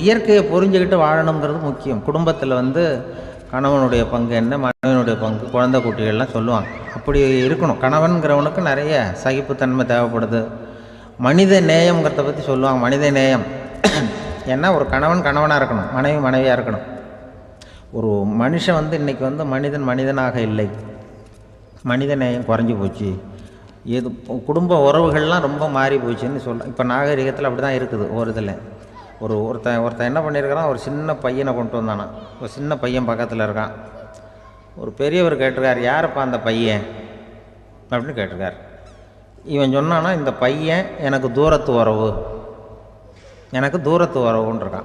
இயற்கையை புரிஞ்சுக்கிட்டு வாழணுங்கிறது முக்கியம். குடும்பத்தில் வந்து கணவனுடைய பங்கு என்ன மனைவனுடைய பங்கு குழந்தை குட்டிகள்லாம் சொல்லுவாங்க. அப்படி இருக்கணும். கணவன்கிறவனுக்கு நிறைய சகிப்புத்தன்மை தேவைப்படுது. மனித நேயம்ங்கிறத பற்றி சொல்லுவாங்க. மனித நேயம். ஏன்னா ஒரு கணவன் கணவனாக இருக்கணும். மனைவி மனைவியாக இருக்கணும். ஒரு மனுஷன் வந்து இன்றைக்கி வந்து மனிதன் மனிதனாக இல்லை. மனித நேயம் குறைஞ்சி போச்சு. எது குடும்ப உறவுகள்லாம் ரொம்ப மாறி போச்சுன்னு சொல்கிறேன் இப்போ நாகரிகத்தில் அப்படி தான் இருக்குது ஒரு இதில். ஒரு ஒருத்தன் ஒருத்தன் என்ன பண்ணியிருக்கிறான்? ஒரு சின்ன பையனை கொண்டு வந்தானா ஒரு சின்ன பையன் பக்கத்தில் இருக்கான். ஒரு பெரியவர் கேட்டிருக்கார் யாரப்பா அந்த பையன்? அப்படின்னு கேட்டிருக்கார். இவன் சொன்னான்னா இந்த பையன் எனக்கு தூரத்து உறவு எனக்கு தூரத்து உறவுன்னு இருக்கான்.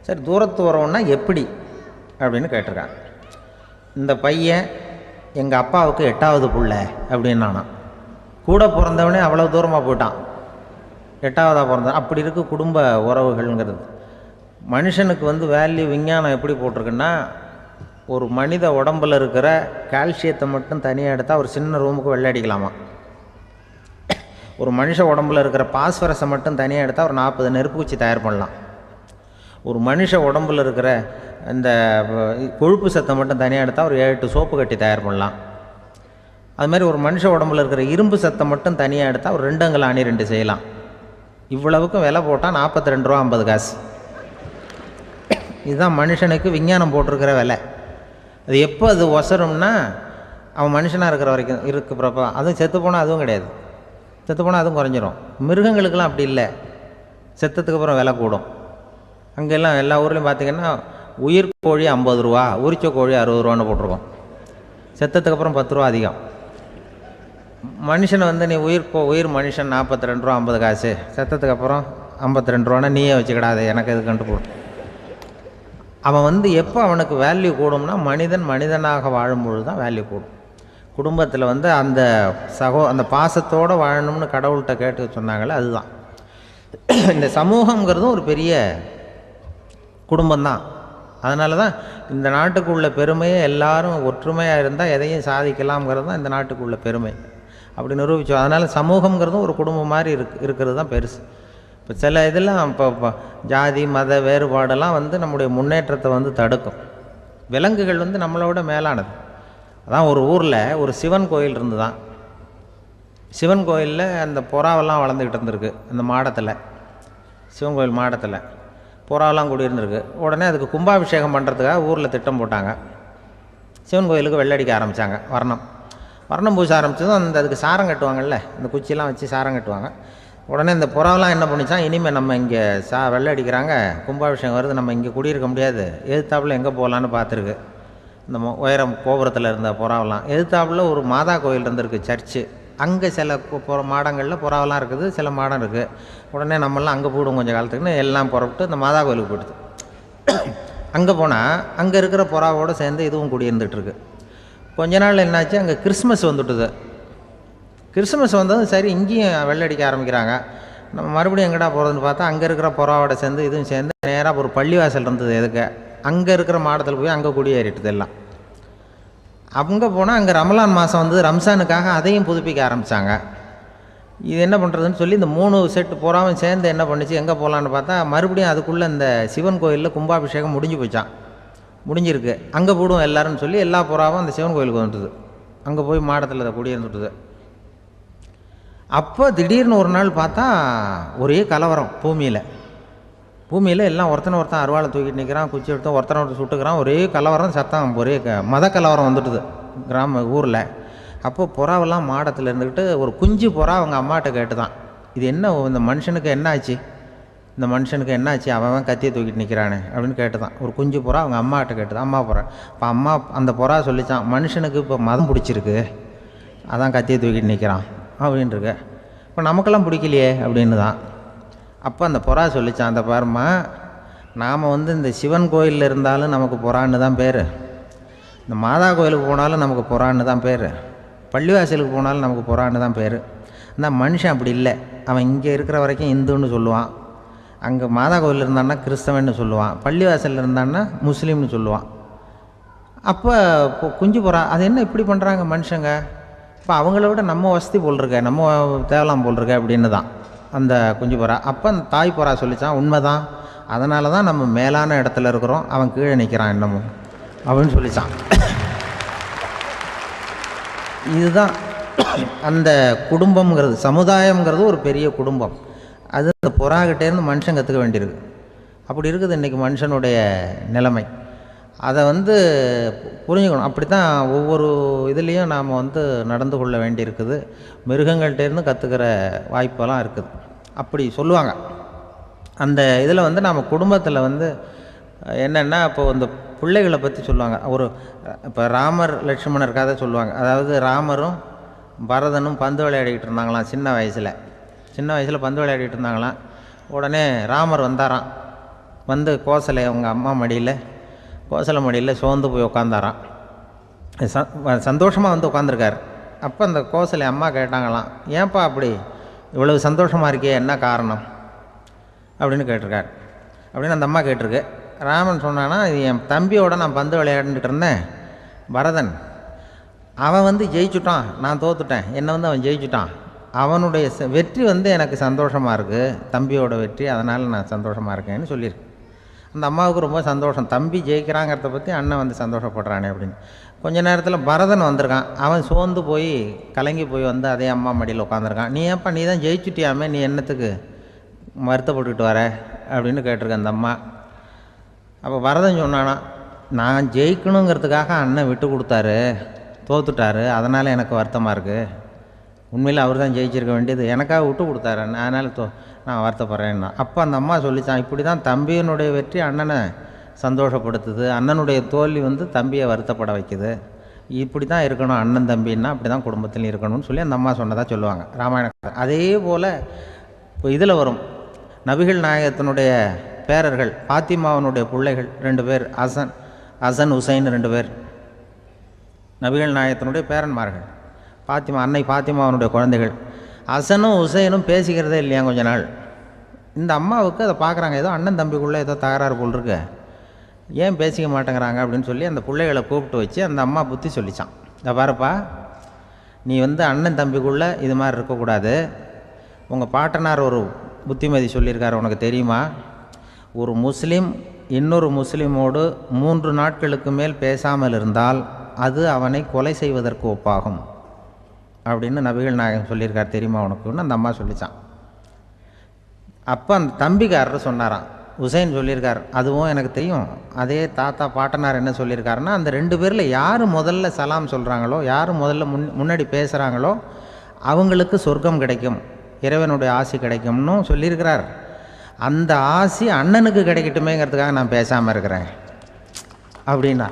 சரி தூரத்து உறவுன்னா எப்படி? அப்படின்னு கேட்டிருக்கான். இந்த பையன் எங்கள் அப்பாவுக்கு எட்டாவது புள்ள அப்படின்னானான் கூட பிறந்தவனே அவ்வளோ தூரமாக போயிட்டான். எட்டாவதாக பிறந்தார். அப்படி இருக்க குடும்ப உறவுகள்ங்கிறது. மனுஷனுக்கு வந்து வேல்யூ விஞ்ஞானம் எப்படி போட்டிருக்குன்னா ஒரு மனித உடம்புல இருக்கிற கால்சியத்தை மட்டும் தனியாக எடுத்தால் ஒரு சின்ன ரூமுக்கு வெள்ளையடிக்கலாமா ஒரு மனுஷ உடம்புல இருக்கிற பாஸ்பரஸை மட்டும் தனியாக எடுத்தால் ஒரு நாற்பது நெருப்பு குச்சி தயார் பண்ணலாம். ஒரு மனுஷ உடம்புல இருக்கிற இந்த கொழுப்பு சத்தை மட்டும் தனியாக எடுத்தால் ஒரு ஏழு எட்டு சோப்பு கட்டி தயார் பண்ணலாம். அது மாதிரி ஒரு மனுஷ உடம்புல இருக்கிற இரும்பு சத்தை மட்டும் தனியாக எடுத்தால் ஒரு ரெண்டு அங்கல் ஆணி ரெண்டு செய்யலாம். இவ்வளவுக்கும் விலை போட்டால் நாற்பத்தி ரெண்டு ரூபா ஐம்பது காசு. இதுதான் மனுஷனுக்கு விஞ்ஞானம் போட்டிருக்கிற விலை. அது எப்போ அது ஒசரும்னா அவன் மனுஷனாக இருக்கிற வரைக்கும் இருக்கிறப்ப அதுவும் செத்து போனால் அதுவும் கிடையாது. செத்து போனால் அதுவும் குறைஞ்சிரும். மிருகங்களுக்கெல்லாம் அப்படி இல்லை. செத்ததுக்கு அப்புறம் விலை கூடும். அங்கெல்லாம் எல்லா ஊர்லேயும் பார்த்திங்கன்னா உயிர் கோழி ஐம்பது ரூபா உரிச்ச கோழி அறுபது ரூபான்னு போட்டிருக்கோம். செத்ததுக்கு அப்புறம் பத்து ரூபா அதிகம். மனுஷனை வந்து நீ உயிர் போ உயிர் மனுஷன் நாற்பத்தி ரெண்டு ரூபா ஐம்பது காசு. செத்ததுக்கு அப்புறம் ஐம்பத்தி ரெண்டு ரூபானா நீயே வச்சுக்கிடாது எனக்கு இது கண்டு போடும் அவன் வந்து எப்போ அவனுக்கு வேல்யூ கூடும்னா மனிதன் மனிதனாக வாழும்பொழுது தான் வேல்யூ கூடும். குடும்பத்தில் வந்து அந்த சகோ அந்த பாசத்தோடு வாழணும்னு கடவுள்கிட்ட கேட்டு சொன்னாங்களே அதுதான். இந்த சமூகங்கிறதும் ஒரு பெரிய குடும்பம்தான். அதனால தான் இந்த நாட்டுக்குள்ள பெருமையை எல்லாரும் ஒற்றுமையாக இருந்தால் எதையும் சாதிக்கலாம்ங்கிறது தான் இந்த நாட்டுக்குள்ள பெருமை. அப்படி நிரூபித்தோம் அதனால் சமூகங்கிறதும் ஒரு குடும்பம் மாதிரி இருக்கு இருக்கிறது தான் பெருசு. இப்போ சில இதெல்லாம் இப்போ இப்போ ஜாதி மத வேறுபாடெல்லாம் வந்து நம்முடைய முன்னேற்றத்தை வந்து தடுக்கும். விலங்குகள் வந்து நம்மளோட மேலானது. அதான் ஒரு ஊரில் ஒரு சிவன் கோயில் இருந்து தான் சிவன் கோயிலில் அந்த புறாவெல்லாம் வளர்ந்துக்கிட்டு இருந்திருக்கு அந்த மாடத்தில். சிவன் கோயில் மாடத்தில். புறாவெல்லாம் கூடியிருந்திருக்கு. உடனே அதுக்கு கும்பாபிஷேகம் பண்ணுறதுக்காக ஊரில் திட்டம் போட்டாங்க. சிவன் கோயிலுக்கு வெள்ளடிக்க ஆரம்பித்தாங்க வர்ணம். வர்ணம் பூச ஆரம்பிச்சதும் அந்த அதுக்கு சாரம் கட்டுவாங்கல்ல இந்த குச்சியெல்லாம் வச்சு சாரம் கட்டுவாங்க. உடனே இந்த புறாவெல்லாம் என்ன பண்ணிச்சான் இனிமேல் நம்ம இங்கே சா வெள்ளை அடிக்கிறாங்க கும்பாபிஷேகம் வருது நம்ம இங்கே குடியிருக்க முடியாது. எதிர்த்தாப்பில் எங்கே போகலான்னு பார்த்துருக்கு. இந்த மொ- உயரம் கோபுரத்தில் இருந்த புறாவெலாம் எதிர்த்தாப்பில் ஒரு மாதா கோயில் இருந்திருக்கு சர்ச்சு. அங்கே சில புற மாடங்களில் புறாவெல்லாம் இருக்குது சில மாடம் இருக்குது உடனே நம்மளாம் அங்கே போடும் கொஞ்சம் காலத்துக்குன்னு எல்லாம் புறப்பட்டு இந்த மாதா கோயிலுக்கு போயிடுது. அங்கே போனால் அங்கே இருக்கிற புறாவோடு சேர்ந்து இதுவும் குடியிருந்துட்டுருக்கு கொஞ்ச நாள் என்னாச்சு? அங்கே கிறிஸ்மஸ் வந்துட்டுது. கிறிஸ்மஸ் வந்ததும் சரி இங்கேயும் வெள்ளடிக்க ஆரம்பிக்கிறாங்க. நம்ம மறுபடியும் எங்கடா போகிறதுன்னு பார்த்தா அங்கே இருக்கிற புறாவோட சேர்ந்து இதுவும் சேர்ந்து நேராக ஒரு பள்ளிவாசல் இருந்தது எதுக்கு? அங்கே இருக்கிற மாடத்தில் போய் அங்கே குடியேறிட்டுது எல்லாம். அங்கே போனால் அங்கே ரமலான் மாதம் வந்து ரம்சானுக்காக அதையும் புதுப்பிக்க ஆரம்பித்தாங்க இது என்ன பண்ணுறதுன்னு சொல்லி இந்த மூணு செட்டு புறாவும் சேர்ந்து என்ன பண்ணுச்சு எங்கே போகலான்னு பார்த்தா மறுபடியும் அதுக்குள்ளே இந்த சிவன் கோயிலில் கும்பாபிஷேகம் முடிஞ்சு போச்சான் முடிஞ்சிருக்கு. அங்கே போடுவோம் எல்லாருன்னு சொல்லி எல்லா புறாவும் அந்த சிவன் கோயிலுக்கு வந்துட்டுது அங்கே போய் மாடத்தில் அதை குடியிருந்துட்டுது அப்போ திடீர்னு ஒரு நாள் பார்த்தா ஒரே கலவரம் பூமியில். பூமியில் எல்லாம் ஒருத்தனை ஒருத்தன் அருவாளை தூக்கிட்டு நிற்கிறான் குச்சி எடுத்து ஒருத்தனை ஒருத்தர் சுட்டுக்கிறான் ஒரே கலவரம் சத்தம் ஒரே க மத கலவரம் வந்துட்டுது கிராம ஊரில். அப்போ புறாவெல்லாம் மாடத்தில் இருந்துக்கிட்டு ஒரு குஞ்சு புறா அவங்க அம்மாட்ட கேட்டு தான் இது என்ன இந்த மனுஷனுக்கு என்ன ஆச்சு? இந்த மனுஷனுக்கு என்னாச்சு? அவன் அவன் கத்தியை தூக்கிட்டு நிற்கிறானே அப்படின்னு கேட்டு தான் ஒரு குஞ்சு புறா அவங்க அம்மாட்ட கேட்டு தான் அம்மா புறா. இப்போ அம்மா அந்த புறா சொல்லிச்சான் மனுஷனுக்கு இப்போ மதம் பிடிச்சிருக்கு. அதான் கத்தியை தூக்கிட்டு நிற்கிறான் அப்படின்ட்டுருக்கு இப்போ நமக்கெல்லாம் பிடிக்கலையே? அப்படின்னு தான் அப்போ அந்த புறா சொல்லிச்சான் அந்த பாருமா நாம் வந்து இந்த சிவன் கோயிலில் இருந்தாலும் நமக்கு புறான்னு தான் பேர். இந்த மாதா கோயிலுக்கு போனாலும் நமக்கு புறான்னு தான் பேர். பள்ளிவாசலுக்கு போனாலும் நமக்கு புறான்னு தான் பேர். ஆனால் மனுஷன் அப்படி இல்லை. அவன் இங்கே இருக்கிற வரைக்கும் இந்துன்னு சொல்லுவான். அங்கே மாதா கோவில் இருந்தான்னா கிறிஸ்தவன்னு சொல்லுவான். பள்ளிவாசலில் இருந்தான்னா முஸ்லீம்னு சொல்லுவான். அப்போ இப்போ குஞ்சு போகிறான் அது என்ன இப்படி பண்ணுறாங்க மனுஷங்க? இப்போ அவங்கள விட நம்ம வசதி போல் இருக்க நம்ம தேவலாம் போல் இருக்க அப்படின்னு தான் அந்த குஞ்சு புறா. அப்போ அந்த தாய் புறா உண்மை தான் அதனால தான் நம்ம மேலான இடத்துல இருக்கிறோம். அவன் கீழே நிற்கிறான் இன்னமும் அப்படின்னு சொல்லிச்சான். இதுதான் அந்த குடும்பம்ங்கிறது. சமுதாயம்ங்கிறது ஒரு பெரிய குடும்பம். அது அந்த புறாகிட்டேருந்து மனுஷன் கற்றுக்க வேண்டியிருக்கு. அப்படி இருக்குது இன்றைக்கி மனுஷனுடைய நிலைமை. அதை வந்து புரிஞ்சுக்கணும். அப்படி தான் ஒவ்வொரு இதுலேயும் நாம் வந்து நடந்து கொள்ள வேண்டியிருக்குது. மிருகங்கள்கிட்டேருந்து கற்றுக்கிற வாய்ப்பெல்லாம் இருக்குது. அப்படி சொல்லுவாங்க. அந்த இதில் வந்து நம்ம குடும்பத்தில் வந்து என்னென்னா இப்போ இந்த பிள்ளைகளை பற்றி சொல்லுவாங்க. ஒரு இப்போ ராமர் லட்சுமணர் கதை சொல்லுவாங்க. அதாவது ராமரும் பரதனும் பந்து விளையாடிக்கிட்டு இருந்தாங்களாம் சின்ன வயசில். சின்ன வயசில் பந்து விளையாடிட்டு இருந்தாங்களாம் உடனே ராமர் வந்தாராம். வந்து கோசலை அவங்க அம்மா மடியில் கோசலை மடியில் சோர்ந்து போய் உட்காந்தாராம் சந்தோஷமாக வந்து உட்காந்துருக்கார் அப்போ அந்த கோசலை அம்மா கேட்டாங்களாம் ஏன்ப்பா அப்படி? இவ்வளவு சந்தோஷமாக இருக்கே என்ன காரணம்? அப்படின்னு கேட்டிருக்கார். அப்படின்னு அந்த அம்மா கேட்டிருக்கு. ராமன் சொன்னான்னா இது என் தம்பியோட நான் பந்து விளையாண்டுட்டு இருந்தேன் பரதன். அவன் வந்து ஜெயிச்சுட்டான் நான் தோத்துட்டேன். என்னை வந்து அவன் ஜெயிச்சுட்டான். அவனுடைய ச- வெற்றி வந்து எனக்கு சந்தோஷமாக இருக்குது தம்பியோட வெற்றி அதனால் நான் சந்தோஷமாக இருக்கேன்னு சொல்லியிருக்கேன் அந்த அம்மாவுக்கு ரொம்ப சந்தோஷம். தம்பி ஜெயிக்கிறாங்கிறத பற்றி அண்ணன் வந்து சந்தோஷப்படுறானே அப்படின்னு. கொஞ்ச நேரத்தில் பரதன் வந்திருக்கான். அவன் சோர்ந்து போய் கலங்கி போய் வந்து அதே அம்மா மடியில் உட்காந்துருக்கான் நீ ஏன்ப்பா நீ தான் ஜெயிச்சுட்டியாமே? நீ என்னத்துக்கு வருத்தப்பட்டுக்கிட்டு வர? அப்படின்னு கேட்டிருக்க அந்த அம்மா. அப்போ பரதன் சொன்னானா நான் ஜெயிக்கணுங்கிறதுக்காக அண்ணன் விட்டு கொடுத்தாரு. தோத்துட்டாரு. அதனால் எனக்கு வருத்தமாக இருக்குது உண்மையில் அவர் தான் ஜெயிச்சிருக்க வேண்டியது. எனக்காக விட்டு கொடுத்தாரு அதனால் தோ நான் வருத்தப்படுறேன்னா. அப்போ அந்த அம்மா சொல்லித்தான் இப்படி தான் தம்பியினுடைய வெற்றி அண்ணனை சந்தோஷப்படுத்துது. அண்ணனுடைய தோல்வி வந்து தம்பியை வருத்தப்பட வைக்குது. இப்படி தான் இருக்கணும் அண்ணன் தம்பின்னா அப்படி தான் குடும்பத்தில் இருக்கணும்னு சொல்லி அந்த அம்மா சொன்னதாக சொல்லுவாங்க. ராமாயண அதே போல் இப்போ இதில் வரும். நபிகள் நாயகத்தினுடைய பேரர்கள் பாத்திமாவனுடைய பிள்ளைகள் ரெண்டு பேர் அசன் அசன் உசைன் ரெண்டு பேர். நபிகள் நாயகத்தினுடைய பேரன்மார்கள். பாத்திமா அன்னை பாத்திமாவனுடைய குழந்தைகள். அசனும் உசைனும் பேசிக்கிறதே இல்லையா கொஞ்ச நாள்? இந்த அம்மாவுக்கு அதை பார்க்குறாங்க. ஏதோ அண்ணன் தம்பிக்குள்ளே ஏதோ தகராறு போல் இருக்கு. ஏன் பேசிக்க மாட்டேங்கிறாங்க அப்படின்னு சொல்லி அந்த பிள்ளைகளை கூப்பிட்டு வச்சு அந்த அம்மா புத்தி சொல்லிச்சான். இந்த பாருப்பா நீ வந்து அண்ணன் தம்பிக்குள்ளே இது மாதிரி இருக்கக்கூடாது. உங்கள் பாட்டனார் ஒரு புத்திமதி சொல்லியிருக்காரு உனக்கு தெரியுமா? ஒரு முஸ்லீம் இன்னொரு முஸ்லீமோடு மூன்று நாட்களுக்கு மேல் பேசாமல் இருந்தால் அது அவனை கொலை செய்வதற்கு ஒப்பாகும். அப்படின்னு நபிகள் நாயகம் சொல்லியிருக்கார் தெரியுமா உனக்குன்னு அந்த அம்மா சொல்லிச்சான். அப்போ அந்த தம்பிக்காரர் சொன்னாராம். உசைன் சொல்லியிருக்கார் அதுவும் எனக்கு தெரியும். அதே தாத்தா பாட்டனார் என்ன சொல்லியிருக்காருன்னா அந்த ரெண்டு பேரில் யார் முதல்ல சலாம் சொல்கிறாங்களோ யார் முதல்ல முன் முன்னாடி பேசுகிறாங்களோ அவங்களுக்கு சொர்க்கம் கிடைக்கும் இறைவனுடைய ஆசி கிடைக்கும்னு சொல்லியிருக்கிறார். அந்த ஆசி அண்ணனுக்கு கிடைக்கட்டுமேங்கிறதுக்காக நான் பேசாமல் இருக்கிறேன். அப்படின்னா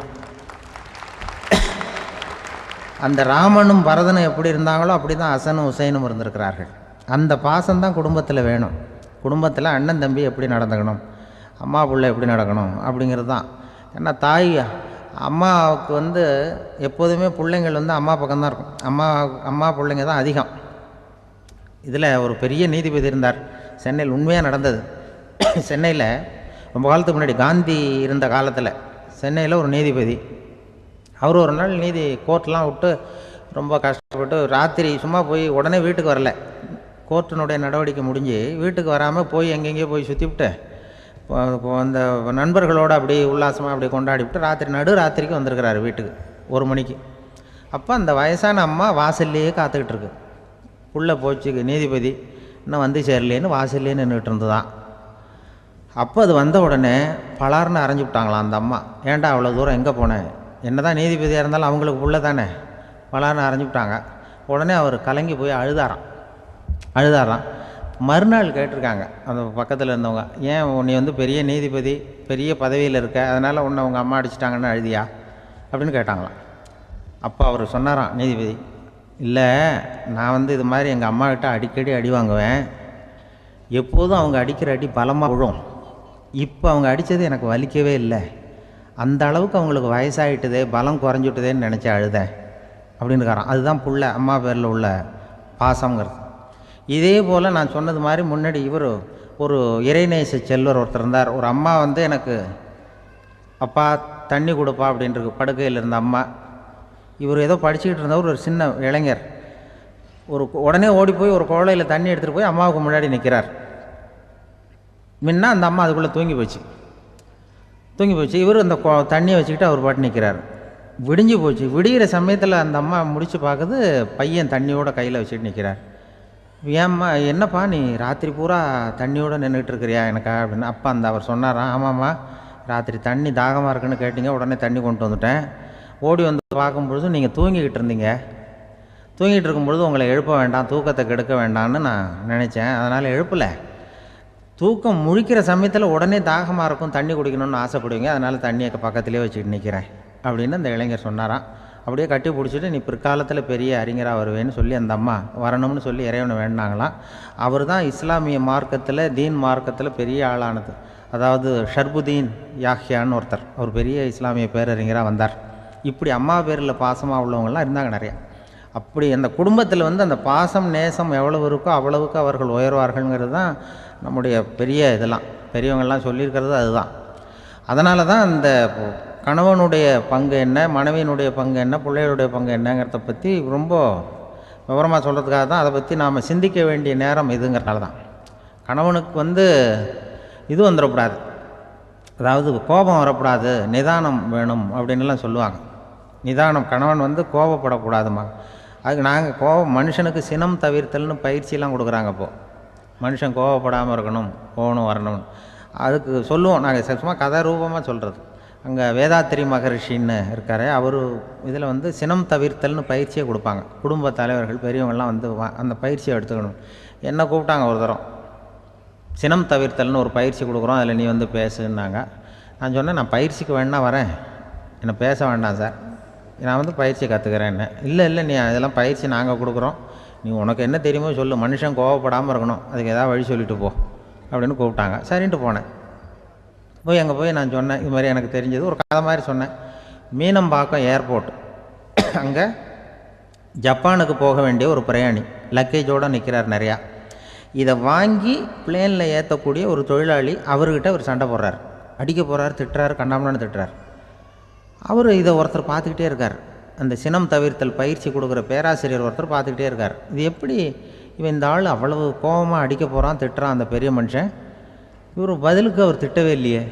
அந்த ராமனும் பரதனும் எப்படி இருந்தாங்களோ அப்படி தான் அசனும் உசைனும் இருந்திருக்கிறார்கள். அந்த பாசம்தான் குடும்பத்தில் வேணும். குடும்பத்தில் அண்ணன் தம்பி எப்படி நடந்துக்கணும்? அம்மா பிள்ளை எப்படி நடக்கணும்? அப்படிங்கிறது தான் ஏன்னா தாய் அம்மாவுக்கு வந்து எப்போதுமே பிள்ளைங்கள் வந்து அம்மா பக்கம்தான் இருக்கும். அம்மா அம்மா பிள்ளைங்க தான் அதிகம். இதில் ஒரு பெரிய நீதிபதி இருந்தார். சென்னையில் உண்மையாக நடந்தது. சென்னையில் ரொம்ப காலத்துக்கு முன்னாடி காந்தி இருந்த காலத்தில் சென்னையில் ஒரு நீதிபதி. அவர் ஒரு நாள் நீதி கோர்ட்லாம் விட்டு ரொம்ப கஷ்டப்பட்டு ராத்திரி சும்மா போய் உடனே வீட்டுக்கு வரல. கோர்ட்டினுடைய நடவடிக்கை முடிஞ்சு வீட்டுக்கு வராமல் போய் எங்கெங்கேயோ போய் சுற்றிவிட்டு அந்த நண்பர்களோடு அப்படி உல்லாசமாக அப்படி கொண்டாடி விட்டு ராத்திரி நடு ராத்திரிக்கு வந்திருக்கிறாரு வீட்டுக்கு ஒரு மணிக்கு. அப்போ அந்த வயசான அம்மா வாசல்லையே காத்துக்கிட்டு இருக்கு. உள்ளே போச்சு நீதிபதி இன்னும் வந்து சேரலேன்னு வாசல்லே நின்றுட்டு இருந்துதான். அப்போ அது வந்த உடனே பலார்னு அரைஞ்சு விட்டாங்களாம் அந்த அம்மா. ஏன்டா அவ்வளோ தூரம் எங்கே போனேன் என்னதான் நீதிபதியாக இருந்தாலும் அவங்களுக்கு உள்ளே தானே பலான்னு அரைஞ்சு விட்டாங்க உடனே அவர் கலங்கி போய் அழுதாராம். அழுதாராம். மறுநாள் கேட்டிருக்காங்க. அந்த பக்கத்தில் இருந்தவங்க ஏன் உன்னை வந்து பெரிய நீதிபதி பெரிய பதவியில் இருக்க? அதனால் உன்னை அவங்க அம்மா அடிச்சிட்டாங்கன்னு அழுதியா? அப்படின்னு கேட்டாங்களாம். அப்போ அவர் சொன்னாராம் நீதிபதி இல்லை நான் வந்து இது மாதிரி எங்கள் அம்மாக்கிட்ட அடிக்கடி அடி வாங்குவேன். எப்போதும் அவங்க அடிக்கிற அடி பலமாக விழும். இப்போ அவங்க அடித்தது எனக்கு வலிக்கவே இல்லை. அந்த அளவுக்கு அவங்களுக்கு வயசாகிட்டுதே பலம் குறைஞ்சிட்டுதேன்னு நினச்சி அழுதேன். அப்படின்னு இருக்காராம். அதுதான் புள்ள அம்மா பேரில் உள்ள பாசங்கிறது இதே போல் நான் சொன்னது மாதிரி முன்னாடி இவர் ஒரு இறைநேச செல்வர் ஒருத்தர் இருந்தார். ஒரு அம்மா வந்து எனக்கு அப்பா தண்ணி கொடுப்பா அப்படின்ட்டு படுக்கையில் இருந்த அம்மா. இவர் ஏதோ படிச்சுக்கிட்டு இருந்தவர் ஒரு சின்ன இளைஞர். ஒரு உடனே ஓடி போய் ஒரு குழலையில் தண்ணி எடுத்துகிட்டு போய் அம்மாவுக்கு முன்னாடி நிற்கிறார் முன்ன அந்த அம்மா அதுக்குள்ளே தூங்கி போச்சு. தூங்கி போச்சு. இவர் அந்த தண்ணியை வச்சுக்கிட்டு அவர் பாட்டு நிற்கிறார் விடிஞ்சு போச்சு. விடிகிற சமயத்தில் அந்த அம்மா முடிச்சு பார்க்குது பையன் தண்ணியோட கையில் வச்சுட்டு நிற்கிறார் ஏம்மா என்னப்பா நீ ராத்திரி பூரா தண்ணியோட நின்றுட்டு இருக்கிறியா எனக்கா அப்படின்னு. அப்பா அந்த அவர் சொன்னாராம் ஆமாம்மா ராத்திரி தண்ணி தாகமாக இருக்குன்னு கேட்டீங்க உடனே தண்ணி கொண்டு வந்துட்டேன். ஓடி வந்து பார்க்கும்பொழுது நீங்கள் தூங்கிக்கிட்டு இருந்தீங்க. தூங்கிட்டு இருக்கும்பொழுது உங்களை எழுப்ப வேண்டாம் தூக்கத்தை கெடுக்க வேண்டாம்னு நான் நினச்சேன். அதனால் எழுப்பலை. தூக்கம் முழிக்கிற சமயத்தில் உடனே தாகமாக இருக்கும் தண்ணி குடிக்கணும்னு ஆசைப்படுவீங்க. அதனால் தண்ணியை பக்கத்துலேயே வச்சுட்டு நிற்கிறேன் அப்படின்னு அந்த இளைஞர் சொன்னாராம். அப்படியே கட்டி பிடிச்சிட்டு நீ பிற்காலத்தில் பெரிய அறிஞராக வருவேன்னு சொல்லி அந்த அம்மா வரணும்னு சொல்லி இறைவனை வேண்டாங்களாம் அவர் தான் இஸ்லாமிய மார்க்கத்தில் தீன் மார்க்கத்தில் பெரிய ஆளானது. அதாவது ஷர்புதீன் யாஹியான்னு ஒருத்தர் அவர் பெரிய இஸ்லாமிய பேரறிஞராக வந்தார். இப்படி அம்மா பேரில் பாசமாக உள்ளவங்கள்லாம் இருந்தாங்க நிறையா. அப்படி அந்த குடும்பத்தில் வந்து அந்த பாசம் நேசம் எவ்வளவு இருக்கோ அவ்வளவுக்கு அவர்கள் உயர்வார்கள்ங்கிறது தான் நம்முடைய பெரிய இதெல்லாம் பெரியவங்கள்லாம் சொல்லியிருக்கிறது அதுதான். அதனால தான் அந்த கணவனுடைய பங்கு என்ன மனைவியினுடைய பங்கு என்ன பிள்ளைகளுடைய பங்கு என்னங்கிறத பற்றி ரொம்ப விவரமாக சொல்கிறதுக்காக தான் அதை பற்றி நாம் சிந்திக்க வேண்டிய நேரம் இதுங்கிறனால தான். கணவனுக்கு வந்து இது வந்துடக்கூடாது. அதாவது கோபம் வரக்கூடாது நிதானம் வேணும் அப்படின்னுலாம் சொல்லுவாங்க. நிதானம் கணவன் வந்து கோபப்படக்கூடாதுமா அதுக்கு நாங்கள் கோபம் மனுஷனுக்கு சினம் தவிர்த்தல்னு பயிற்சியெல்லாம் கொடுக்குறாங்க இப்போது மனுஷன் கோவப்படாமல் இருக்கணும் போகணும் வரணும்னு. அதுக்கு சொல்லுவோம். நாங்கள் சும்மா கதை ரூபமாக சொல்கிறது அங்கே வேதாத்திரி மகரிஷின்னு இருக்கார். அவர் இதில் வந்து சினம் தவிர்த்தல்னு பயிற்சியை கொடுப்பாங்க. குடும்ப தலைவர்கள் பெரியவங்கள்லாம் வந்து அந்த பயிற்சியை எடுத்துக்கணும். என்ன கூப்பிட்டாங்க ஒரு தரம் சினம் தவிர்த்தல்னு ஒரு பயிற்சி கொடுக்குறோம். அதில் நீ வந்து பேசுன்னாங்க. நான் சொன்னேன் நான் பயிற்சிக்கு வேணா வரேன். என்னை பேச வேண்டாம் சார். நான் வந்து பயிற்சி கற்றுக்கிறேன் என்ன இல்லை இல்லை நீ அதெல்லாம் பயிற்சி நாங்கள் கொடுக்குறோம். நீ உனக்கு என்ன தெரியுமோ சொல்லு. மனுஷன் கோவப்படாமல் இருக்கணும். அதுக்கு ஏதாவது வழி சொல்லிட்டு போ. அப்படின்னு கூப்பிட்டாங்க. சரின்ட்டு போனேன். போய் அங்கே போய் நான் சொன்னேன். இது மாதிரி எனக்கு தெரிஞ்சது. ஒரு கதை மாதிரி சொன்னேன். மீனம்பாக்கம் ஏர்போர்ட் அங்கே ஜப்பானுக்கு போக வேண்டிய ஒரு பிரயாணி லக்கேஜோடு நிற்கிறார் நிறையா. இதை வாங்கி பிளேனில் ஏற்றக்கூடிய ஒரு தொழிலாளி அவர்கிட்ட ஒரு சண்டை போடுறார். அடிக்க போகிறார் திட்டுறாரு கண்ணாமண்ணு திட்டுறார். அவர் இதை ஒருத்தர் பார்த்துக்கிட்டே இருக்கார். அந்த சினம் தவிர்த்தல் பயிற்சி கொடுக்குற பேராசிரியர் ஒருத்தர் பார்த்துக்கிட்டே இருக்கார். இது எப்படி இவன் இந்த ஆள் அவ்வளவு கோபமாக அடிக்க போகிறான் திட்டுறான் அந்த பெரிய மனுஷன்? இவர் பதிலுக்கு அவர் திட்டவே இல்லையே.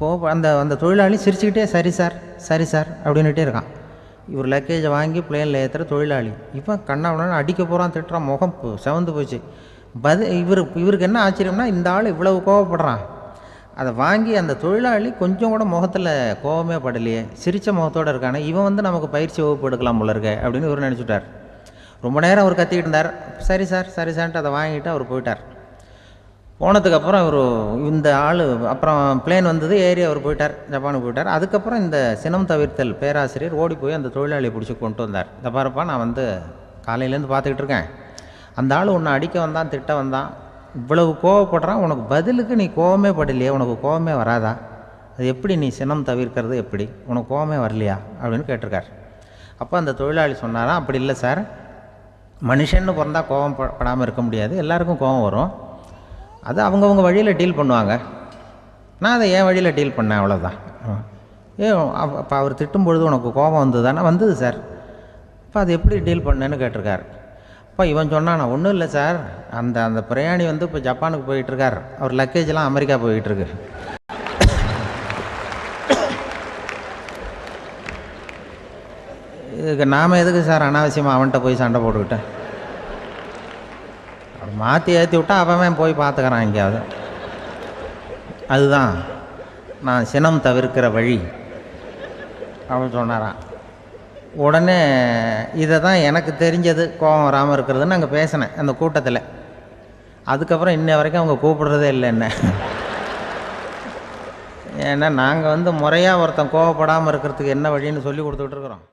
கோபம் அந்த அந்த தொழிலாளி சிரிச்சுக்கிட்டே சரி சார் சரி சார் அப்படின்னுட்டே இருக்கான். இவர் லக்கேஜை வாங்கி பிளேனில் ஏற்றுற தொழிலாளி. இவன் கண்ணாவன அடிக்க போகிறான் திட்டுறான் முகம் செவந்து போச்சு. பதில் இவர் இவருக்கு என்ன ஆச்சரியம்னா இந்த ஆள் இவ்வளவு கோவப்படுறான் அதை வாங்கி அந்த தொழிலாளி கொஞ்சம் கூட முகத்தில் கோவமே படலையே. சிரித்த முகத்தோடு இருக்கானே. இவன் வந்து நமக்கு பயிற்சி வகுப்பு எடுக்கலாம் போல இருக்கே அப்படின்னு இவர் நினச்சிட்டார். ரொம்ப நேரம் அவர் கத்திக்கிட்டு இருந்தார். சரி சார் சரி சார்ன்ட்டு அதை வாங்கிட்டு அவர் போயிட்டார். போனதுக்கப்புறம் இவர் இந்த ஆள் அப்புறம் பிளேன் வந்தது ஏறி அவர் போயிட்டார் ஜப்பானுக்கு போயிட்டார். அதுக்கப்புறம் இந்த சினம் தவிர்த்தல் பேராசிரியர் ஓடி போய் அந்த தொழிலாளியை பிடிச்சி கொண்டு வந்தார். இந்த பாருப்பா நான் வந்து காலையிலேருந்து பார்த்துக்கிட்டு இருக்கேன். அந்த ஆள் ஒன்று அடிக்க வந்தான் திட்ட வந்தான். இவ்வளவு கோவப்படுறான் உனக்கு பதிலுக்கு நீ கோவமே படலையே உனக்கு கோவமே வராதா? அது எப்படி நீ சினம் தவிர்க்கிறது எப்படி? உனக்கு கோவமே வரலையா? அப்படின்னு கேட்டிருக்கார். அப்போ அந்த தொழிலாளி சொன்னாராம் அப்படி இல்லை சார். மனுஷன்னு பிறந்தா கோவம் படாமல் இருக்க முடியாது. எல்லாருக்கும் கோவம் வரும். அது அவங்கவுங்க வழியில் டீல் பண்ணுவாங்க. நான் அதை என் வழியில் டீல் பண்ணேன் அவ்வளோதான் ஏ அப்போ அவர் திட்டும் பொழுது உனக்கு கோபம் வந்ததுதானே? வந்தது சார். அப்போ அது எப்படி டீல் பண்ணேன்னு கேட்டிருக்கார். இப்போ இவன் சொன்னான் ஒன்றும் இல்லை சார். அந்த அந்த பிரயாணி வந்து இப்போ ஜப்பானுக்கு போயிட்டுருக்கார். அவர் லக்கேஜ்லாம் அமெரிக்கா போயிட்டுருக்கு. இதுக்கு நாம் எதுக்கு சார் அனாவசியமாக அவன்கிட்ட போய் சண்டை போட்டுக்கிட்டேன்? அப்படி மாற்றி ஏற்றி விட்டா அவன் போய் பார்த்துக்கிறான் எங்கேயாவது. அதுதான் நான் சினம் தவிர்க்கிற வழி. அவன் சொன்னாரான் உடனே இதை தான் எனக்கு தெரிஞ்சது கோபம் வராமல் இருக்கிறதுன்னு அங்கே பேசினேன் அந்த கூட்டத்தில். அதுக்கப்புறம் இன்ன வரைக்கும் அவங்க கூப்பிடுறதே இல்லை என்ன. ஏன்னா நாங்கள் வந்து முறையாக ஒருத்தன் கோவப்படாமல் இருக்கிறதுக்கு என்ன வழின்னு சொல்லி கொடுத்துக்கிட்டு இருக்கிறோம்.